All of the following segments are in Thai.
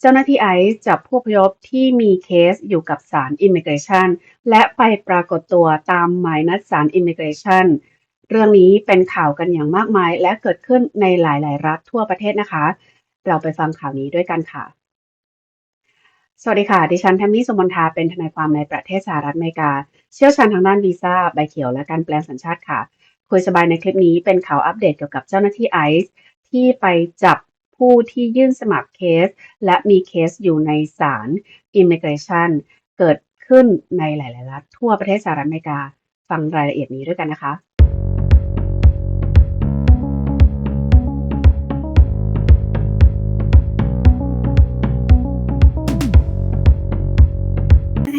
เจ้าหน้าที่ไอซ์จับผู้พยพที่มีเคสอยู่กับศาลอิมิเกรชันและไปปรากฏตัวตามหมายนัดศาลอิมิเกรชันเรื่องนี้เป็นข่าวกันอย่างมากมาย และเกิดขึ้นในหลายๆ รัฐทั่วประเทศนะคะ เราไปฟังข่าวนี้ด้วยกันค่ะ สวัสดีค่ะ ดิฉันแทมมี่สมนทาเป็นทนายความในประเทศสหรัฐอเมริกา เชี่ยวชาญทางด้านวีซ่าใบเขียวและการแปลงสัญชาติค่ะคุยสบายในคลิปนี้เป็นข่าวอัปเดตเกี่ยวกับเจ้าหน้าที่ไอซ์ที่ไปจับ ผู้ที่ยื่นสมัครเคส และมีเคสอยู่ในศาล Immigration เกิดขึ้นในหลาย ๆ รัฐทั่วประเทศสหรัฐอเมริกา ฟังรายละเอียดนี้ด้วยกันนะคะ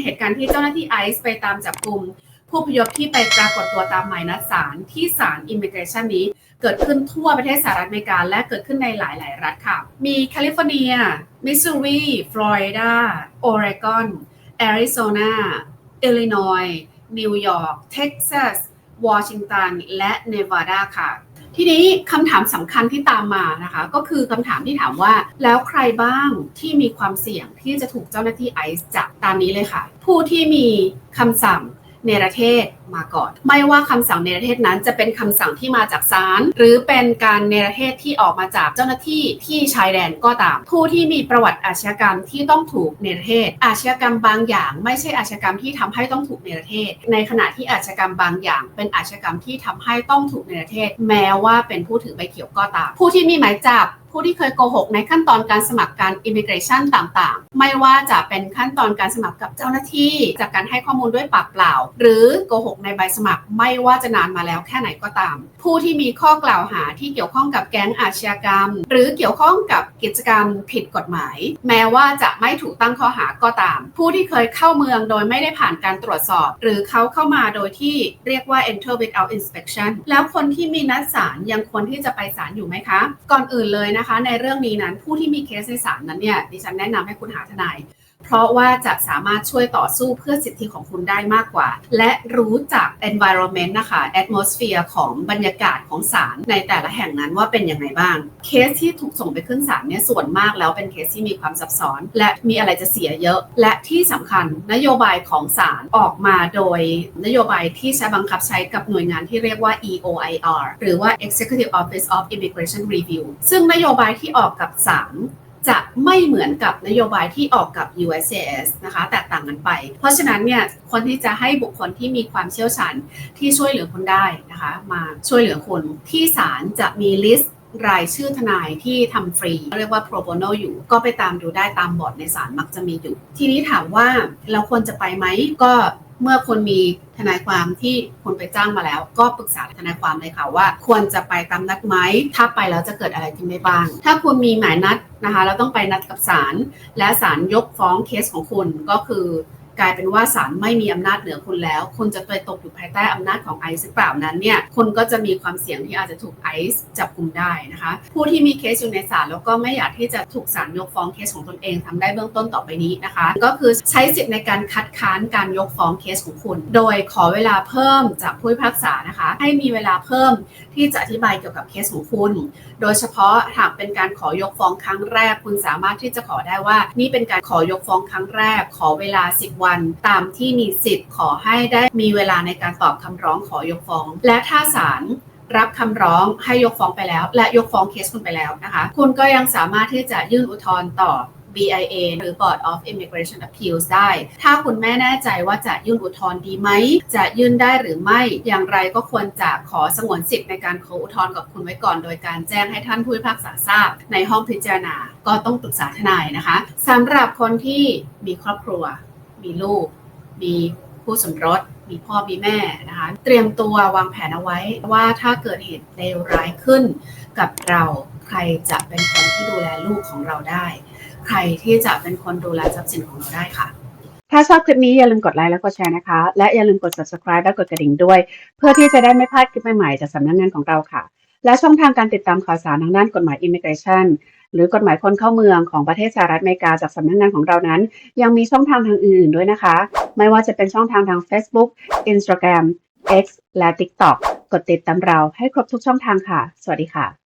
เหตุการณ์ที่เจ้าหน้าที่ไอซ์ไปตามจับกลุ่ม ผู้พยพที่ไปปรากฏตัวตามหมายนัดศาลที่ศาลอิม i เ r รชันนี้ เกิดขึ้นทั่วประเทศสหรัฐอเมริกา และเกิดขึ้นในหลาย ๆ รัฐค่ะ มีแคลิฟอร์เนีย มิสซูรี ฟลอริดา โอเรกอนแอริโซนา อิลลินอย นิวยอร์ก เท็กซัส วอชิงตัน และเนวาดาค่ะ ทีนี้คำถามสำคัญที่ตามมานะคะ ก็คือคำถามที่ถามว่า แล้วใครบ้างที่มีความเสี่ยงที่จะถูกเจ้าหน้าที่ไอซ์จับตามนี้เลยค่ะ ผู้ที่มีคำสั่ง เนรเทศมาก่อน ไม่ว่าคำสั่งเนรเทศนั้นจะเป็นคำสั่งที่มาจากศาลหรือเป็นการเนรเทศที่ออกมาจากเจ้าหน้าที่ที่ชายแดนก็ตาม ผู้ที่มีประวัติอาชญากรรมที่ต้องถูกเนรเทศ อาชญากรรมบางอย่างไม่ใช่อาชญากรรมที่ทำให้ต้องถูกเนรเทศ ในขณะที่อาชญากรรมบางอย่าง เป็นอาชญากรรมที่ทำให้ต้องถูกเนรเทศ แม้ว่าเป็นผู้ถือใบเขียวก็ตาม ผู้ที่มีหมายจับ ผู้ที่เคยโกหกในขั้นตอนการสมัครการอิมิเกรชันต่างๆ ไม่ว่าจะเป็นขั้นตอนการสมัครกับเจ้าหน้าที่ จากการให้ข้อมูลด้วยปากเปล่า หรือโกหกในใบสมัครไม่ว่าจะนานมาแล้วแค่ไหนก็ตาม ผู้ที่มีข้อกล่าวหาที่เกี่ยวข้องกับแก๊งอาชญากรรม หรือเกี่ยวข้องกับกิจกรรมผิดกฎหมาย แม้ว่าจะไม่ถูกตั้งข้อหาก็ตาม ผู้ที่เคยเข้าเมืองโดยไม่ได้ผ่านการตรวจสอบ หรือเขาเข้ามาโดยที่เรียกว่า enter without inspection แล้วคนที่มีนัดศาลยังควรที่จะไปศาลอยู่ไหมคะ ก่อนอื่นเลยนะคะในเรื่องนี้นั้นผู้ที่มีเคสในศาลนั้นเนี่ยดิฉันแนะนำให้คุณหาทนาย เพราะว่าจะสามารถช่วยต่อสู้เพื่อสิทธิของคุณได้มากกว่า และรู้จัก environment นะคะ atmosphere ของบรรยากาศของศาลในแต่ละแห่งนั้นว่าเป็นยังไงบ้าง เคสที่ถูกส่งไปขึ้นศาลเนี่ยส่วนมากแล้วเป็นเคสที่มีความซับซ้อน และมีอะไรจะเสียเยอะ และที่สำคัญนโยบายของศาลออกมาโดยนโยบายที่ใช้บังคับใช้กับหน่วยงานที่เรียกว่า EOIR หรือว่า Executive Office of Immigration Review ซึ่งนโยบายที่ออกกับศาล จะไม่เหมือนกับนโยบายที่ออกกับ USCIS นะคะ แตกต่างกันไป เพราะฉะนั้นเนี่ยคนที่จะให้บุคคลที่มีความเชี่ยวชาญที่ช่วยเหลือคุณได้นะคะ มาช่วยเหลือคุณที่ศาลจะมีลิสต์รายชื่อทนายที่ทำฟรี เรียกว่า pro bono อยู่ ก็ไปตามดูได้ตามบอร์ดในศาลมักจะมีอยู่ ทีนี้ถามว่าเราควรจะไปไหมก็ เมื่อคุณมีทนายความที่คุณไปจ้างมาแล้ว ก็ปรึกษาทนายความเลยค่ะว่า ควรจะไปตามนัดไหมถ้าไปแล้วจะเกิดอะไรขึ้นได้บ้าง ถ้าคุณมีหมายนัดนะคะแล้วต้องไปนัดกับศาลและศาลยกฟ้องเคสของคุณก็คือ กลายเป็นว่าศาลไม่มีอำนาจเหนือคุณแล้ว คุณจะไปตกอยู่ภายใต้อำนาจของไอซ์หรือเปล่านั้นเนี่ยคุณก็จะมีความเสี่ยงที่อาจจะถูกไอซ์จับกลุ่มได้นะคะ ผู้ที่มีเคสอยู่ในศาลแล้วก็ไม่อยากที่จะถูกศาลยกฟ้องเคสของตนเองทำได้เบื้องต้นต่อไปนี้นะคะ ก็คือใช้สิทธิ์ในการคัดค้านการยกฟ้องเคสของคุณ โดยขอเวลาเพิ่มจากผู้พิพากษานะคะ ให้มีเวลาเพิ่มที่จะอธิบายเกี่ยวกับเคสของคุณ โดยเฉพาะหากเป็นการขอยกฟ้องครั้งแรก คุณสามารถที่จะขอได้ว่า นี่เป็นการขอยกฟ้องครั้งแรก ขอเวลา 10 วันตามที่มีสิทธิ์ขอให้ได้มีเวลาในการตอบคำร้องขอยกฟ้อง และถ้าศาลรับคำร้องให้ยกฟ้องไปแล้ว และยกฟ้องเคสคุณไปแล้วนะคะ คุณก็ยังสามารถที่จะยื่นอุทธรณ์ต่อ BIA หรือ Board of Immigration Appeals ได้ ถ้าคุณแม่แน่ใจว่าจะยื่นอุทธรณ์ดีไหม จะยื่นได้หรือไม่ อย่างไรก็ควรจะขอสงวนสิทธิ์ในการขออุทธรณ์กับคุณไว้ก่อน โดยการแจ้งให้ท่านผู้พิพากษาทราบ ในห้องพิจารณา ก็ต้องปรึกษาทนายนะคะ สำหรับคนที่มีครอบครัว มีลูก มีผู้สมรส มีพ่อมีแม่นะคะ เตรียมตัววางแผนเอาไว้ว่าถ้าเกิดเหตุเลวร้ายขึ้นกับเราใครจะเป็นคนที่ดูแลลูกของเราได้ ใครที่จะเป็นคนดูแลทรัพย์สินของเราได้ค่ะ ถ้าชอบคลิปนี้อย่าลืมกดไลค์และกดแชร์นะคะ และอย่าลืมกด subscribe และกดกระดิ่งด้วย เพื่อที่จะได้ไม่พลาดคลิปใหม่ๆจากสำนักงานของเราค่ะ และช่องทางการติดตามข่าวสารทางด้านกฎหมาย Immigration หรือกฎหมายคนเข้าเมืองของประเทศสหรัฐอเมริกาจากสำนักงานของเรานั้น ยังมีช่องทางทางอื่นๆด้วยนะคะ ไม่ว่าจะเป็นช่องทางทาง Facebook Instagram X และ TikTok กดติดตามเราให้ครบทุกช่องทางค่ะ สวัสดีค่ะ